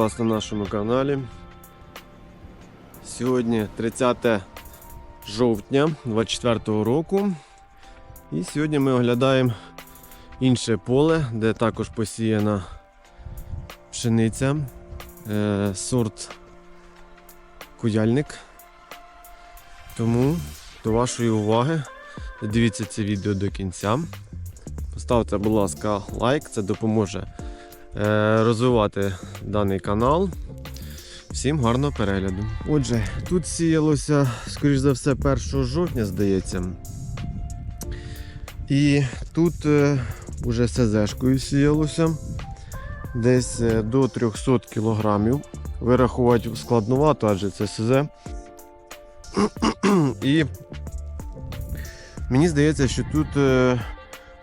вас на нашому каналі. Сьогодні 30 жовтня 24 року. І сьогодні ми оглядаємо інше поле, де також посіяна пшениця, е, сорт куяльник. Тому до вашої уваги дивіться це відео до кінця. Поставте, будь ласка, лайк, це допоможе розвивати даний канал. Всім гарного перегляду. Отже, тут сіялося, скоріш за все, 1 жовтня, здається. І тут е, уже СЗшкою сіялося десь е, до 300 кілограмів. Вирахувати складновато, адже це СЗ. І мені здається, що тут, е,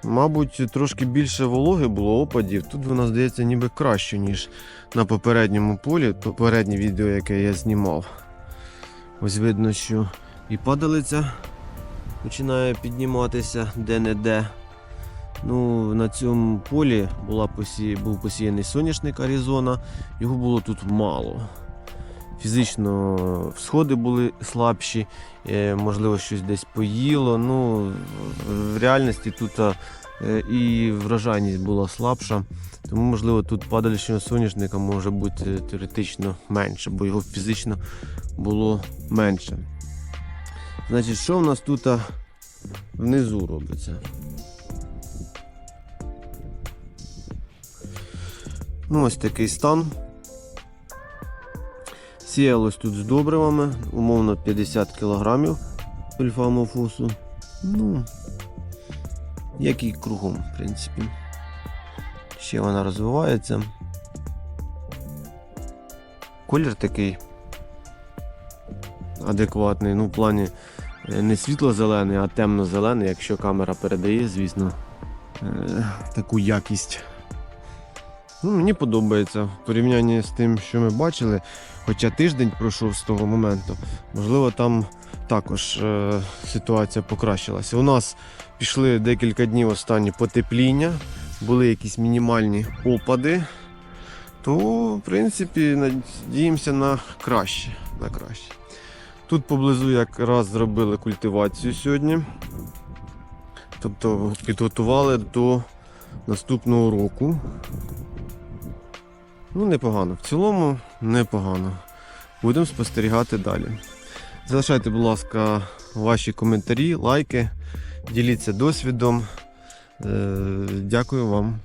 мабуть, трошки більше вологи було опадів. Тут вона здається ніби краще, ніж на попередньому полі, попереднє відео, яке я знімав. Ось видно, що і падалиця починає підніматися де-не-де. Ну, на цьому полі була посі... був посіяний соняшник Аризона, його було тут мало. Фізично всходи були слабші, е, можливо, щось десь поїло. Ну, в реальності тут е, і врожайність була слабша, тому, можливо, тут падалищного соняшника може бути теоретично менше, бо його фізично було менше. Значить, що в нас тут внизу робиться? Ну, ось такий стан. Сіялось тут з добривами, умовно 50 кг сульфамофосу. Ну, як і кругом, в принципі. Ще вона розвивається. Колір такий адекватний, ну, в плані е, не світло-зелений, а темно-зелений, якщо камера передає, звісно, е, таку якість. Ну, мені подобається в порівнянні з тим, що ми бачили. Хоча тиждень пройшов з того моменту, можливо, там також е, ситуація покращилася. У нас пішли декілька днів останні потепління, були якісь мінімальні опади, то, в принципі, надіємося на краще. На краще. Тут поблизу якраз зробили культивацію сьогодні. Тобто підготували до наступного року. Ну, непогано. В цілому непогано. Будемо спостерігати далі. Залишайте, будь ласка, ваші коментарі, лайки, діліться досвідом. Е, Дякую вам.